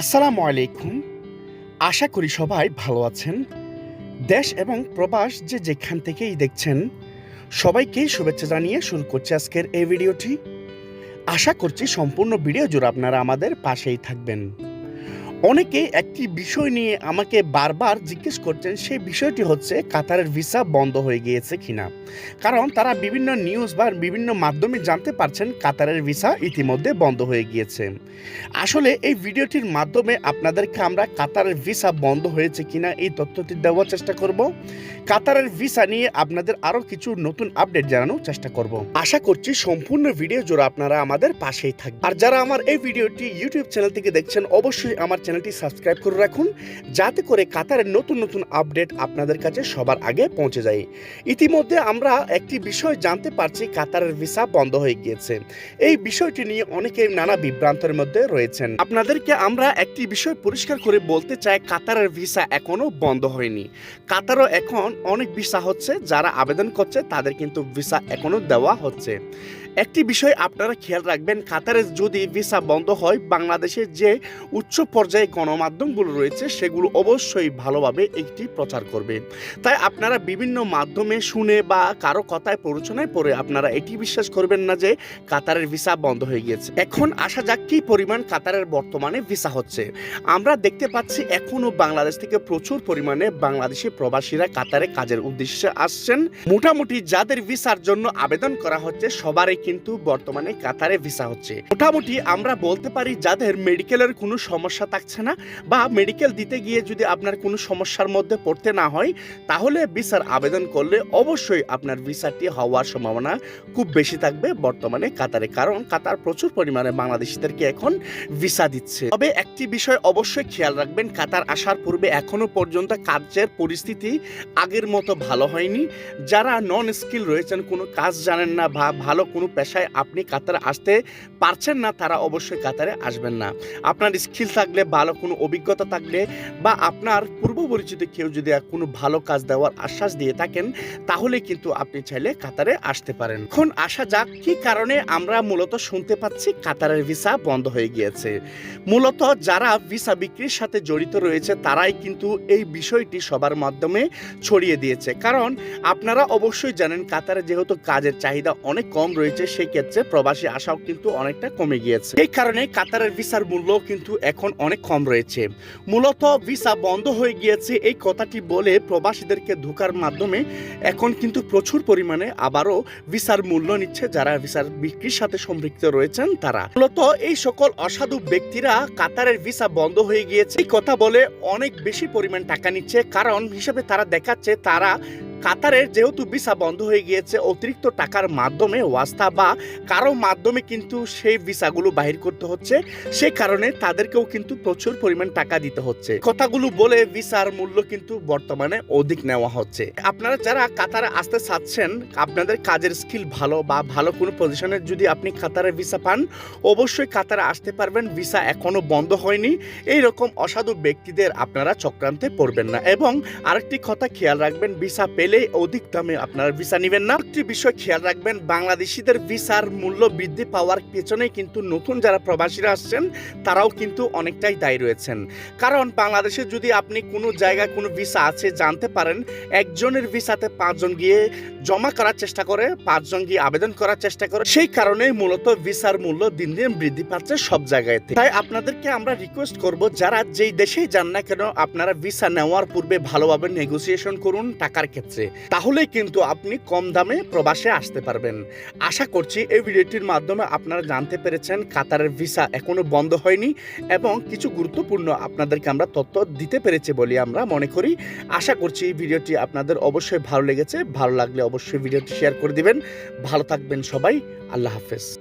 আসসালামু আলাইকুম। আশা করি সবাই ভালো আছেন। দেশ এবং প্রবাস যে যেখান থেকেই দেখছেন, সবাইকে শুভেচ্ছা জানিয়ে শুরু করছি আজকের এই ভিডিওটি। আশা করছি সম্পূর্ণ ভিডিও জুড়ে আপনারা আমাদের পাশেই থাকবেন। অনেকে একটি বিষয় নিয়ে আমাকে বারবার জিজ্ঞেস করছেন, সেই বিষয়টি হচ্ছে কাতারের ভিসা বন্ধ হয়ে গিয়েছে কিনা। কারণ তারা বিভিন্ন নিউজ বা বিভিন্ন মাধ্যমে জানতে পারছেন কাতারের ভিসা ইতিমধ্যে বন্ধ হয়ে গিয়েছে। আসলে এই ভিডিওটির মাধ্যমে আপনাদেরকে আমরা কাতারের ভিসা বন্ধ হয়েছে কিনা এই তথ্যটি দেওয়ার চেষ্টা করব। কাতারের ভিসা নিয়ে আপনাদের আরও কিছু নতুন আপডেট জানানোর চেষ্টা করব। আশা করছি সম্পূর্ণ ভিডিও জোড়া আপনারা আমাদের পাশেই থাকবেন। আর যারা আমার এই ভিডিওটি ইউটিউব চ্যানেল থেকে দেখছেন, অবশ্যই আমার চ্যানেলটি সাবস্ক্রাইব করে রাখুন, যাতে করে কাতারের নতুন নতুন আপডেট আপনাদের কাছে সবার আগে পৌঁছে যায়। ইতিমধ্যে আমরা একটি বিষয় জানতে পারছি, কাতারের ভিসা বন্ধ হয়ে গিয়েছে। এই বিষয়টি নিয়ে অনেকে নানা বিভ্রান্তের মধ্যে রয়েছেন। আপনাদেরকে আমরা একটি বিষয় পরিষ্কার করে বলতে চাই, কাতারের ভিসা এখনও বন্ধ হয়নি। কাতারও এখন অনেক ভিসা হচ্ছে, যারা আবেদন করছে তাদের কিন্তু ভিসা এখনও দেওয়া হচ্ছে। একটি বিষয় আপনারা খেয়াল রাখবেন, কাতারে যদি ভিসা বন্ধ হয় বাংলাদেশের যে উচ্চ পর্যায়ে গণমাধ্যমগুলো রয়েছে, সেগুলো অবশ্যই ভালোভাবে একটি প্রচার করবে। তাই আপনারা বিভিন্ন মাধ্যমে শুনে বা কারও কথায় প্ররোচনায় পড়ে আপনারা এটি বিশ্বাস করবেন না যে কাতারের ভিসা বন্ধ হয়ে গিয়েছে। এখন আসা যাক কি পরিমাণ কাতারের বর্তমানে ভিসা হচ্ছে। আমরা দেখতে পাচ্ছি এখনও বাংলাদেশ থেকে প্রচুর পরিমাণে বাংলাদেশি প্রবাসীরা কাতারে কাজের উদ্দেশ্যে আসছেন। মোটামুটি যাদের ভিসার জন্য আবেদন করা হচ্ছে, সবারই কিন্তু বর্তমানে কাতারে ভিসা হচ্ছে। মোটামুটি আমরা বলতে পারি যাদের মেডিকেলের কোনো সমস্যা থাকছে না বা মেডিকেল দিতে গিয়ে যদি আপনার কোনো সমস্যার মধ্যে পড়তে না হয়, তাহলে ভিসার আবেদন করলে অবশ্যই আপনার ভিসাটি হওয়ার সম্ভাবনা খুব বেশি থাকবে বর্তমানে কাতারে। কারণ কাতার প্রচুর পরিমাণে বাংলাদেশিদেরকে এখন ভিসা দিচ্ছে। তবে একটি বিষয় অবশ্যই খেয়াল রাখবেন, কাতার আসার পূর্বে এখনও পর্যন্ত কাজের পরিস্থিতি আগের মতো ভালো হয়নি। যারা নন স্কিল রয়েছেন, কোনো কাজ জানেন না বা ভালো কোনো পেশায় আপনি কাতারে আসতে পারছেন না, তারা অবশ্যই কাতারে আসবেন না। আপনার স্কিল থাকলে, ভালো কোনো অভিজ্ঞতা থাকলে বা আপনার পূর্ব পরিচিত কেউ যদি কোনো ভালো কাজ দেওয়ার আশ্বাস দিয়ে থাকেন, তাহলে কিন্তু আপনি চাইলে কাতারে আসতে পারেন। এখন আসা যাক, কি কারণে আমরা মূলত শুনতে পাচ্ছি কাতারের ভিসা বন্ধ হয়ে গিয়েছে। মূলত যারা ভিসা বিক্রির সাথে জড়িত রয়েছে, তারাই কিন্তু এই বিষয়টি সবার মাধ্যমে ছড়িয়ে দিয়েছে। কারণ আপনারা অবশ্যই জানেন, কাতারে যেহেতু কাজের চাহিদা অনেক কম রয়েছে সেই ক্ষেত্রে প্রবাসী আশাও কিন্তু অনেকটা কমে গিয়েছে। এই কারণে কাতারের ভিসার মূল্য কিন্তু এখন অনেক কম রয়েছে। মূলত ভিসা বন্ধ হয়ে গিয়েছে এই কথাটি বলে প্রবাসীদেরকে ধোকার মাধ্যমে এখন কিন্তু প্রচুর পরিমাণে আবারও ভিসার মূল্য নিচ্ছে যারা ভিসার বিক্রির সাথে সম্পৃক্ত রয়েছেন তারা। মূলত এই সকল অসাধু ব্যক্তিরা কাতারের ভিসা বন্ধ হয়ে গিয়েছে। এই কথা বলে অনেক বেশি পরিমাণ টাকা নিচ্ছে। কারণ হিসেবে তারা দেখাচ্ছে তারা কাতারের যেহেতু ভিসা বন্ধ হয়ে গিয়েছে, অতিরিক্ত টাকার মাধ্যমে ওয়াস্তা বা কারও মাধ্যমে কিন্তু সেই ভিসাগুলো বাহির করতে হচ্ছে। সেই কারণে তাদেরকেও কিন্তু প্রচুর পরিমাণ টাকা দিতে হচ্ছে। কথাগুলো বলে ভিসার মূল্য কিন্তু বর্তমানে অধিক নেওয়া হচ্ছে। আপনারা যারা কাতারে আসতে চাচ্ছেন, আপনাদের কাজের স্কিল ভালো বা ভালো কোনো পজিশনে যদি আপনি কাতারে ভিসা পান, অবশ্যই কাতারে আসতে পারবেন। ভিসা এখনও বন্ধ হয়নি। এই রকম অসাধু ব্যক্তিদের আপনারা চক্রান্তে পড়বেন না। এবং আরেকটি কথা খেয়াল রাখবেন, ভিসা পেলে অধিক দামে আপনারা ভিসা নেবেন না। একটি বিষয় খেয়াল রাখবেন, বাংলাদেশিদের ভিসার মূল্য বৃদ্ধি পাওয়ার পেছনে কিন্তু নতুন যারা প্রবাসীরা আসছেন, তারাও কিন্তু অনেকটাই দায়ী রয়েছেন। কারণ বাংলাদেশে যদি আপনি কোনো জায়গায় কোনো ভিসা আছে, জানতে পারেন, একজনের ভিসাতে পাঁচজন গিয়ে জমা করার চেষ্টা করে, পাঁচজন গিয়ে আবেদন করার চেষ্টা করে, সেই কারণে মূলত ভিসার মূল্য দিন দিন বৃদ্ধি পাচ্ছে সব জায়গায় তাই আপনাদেরকে আমরা রিকোয়েস্ট করব, যারা যেই দেশেই যান না কেন, আপনারা ভিসা নেওয়ার পূর্বে ভালোভাবে নেগোসিয়েশন করুন টাকার ক্ষেত্রে। তাহলেই কিন্তু আপনি কম দামে প্রবাসে আসতে পারবেন। আশা করছি এই ভিডিওটির মাধ্যমে আপনারা জানতে পেরেছেন, কাতারের ভিসা এখনও বন্ধ হয়নি এবং কিছু গুরুত্বপূর্ণ আপনাদেরকে আমরা তথ্য দিতে পেরেছি বলে আমরা মনে করি। আশা করছি এই ভিডিওটি আপনাদের অবশ্যই ভালো লেগেছে। ভালো লাগলে অবশ্যই ভিডিওটি শেয়ার করে দিবেন। ভালো থাকবেন সবাই। আল্লাহ হাফেজ।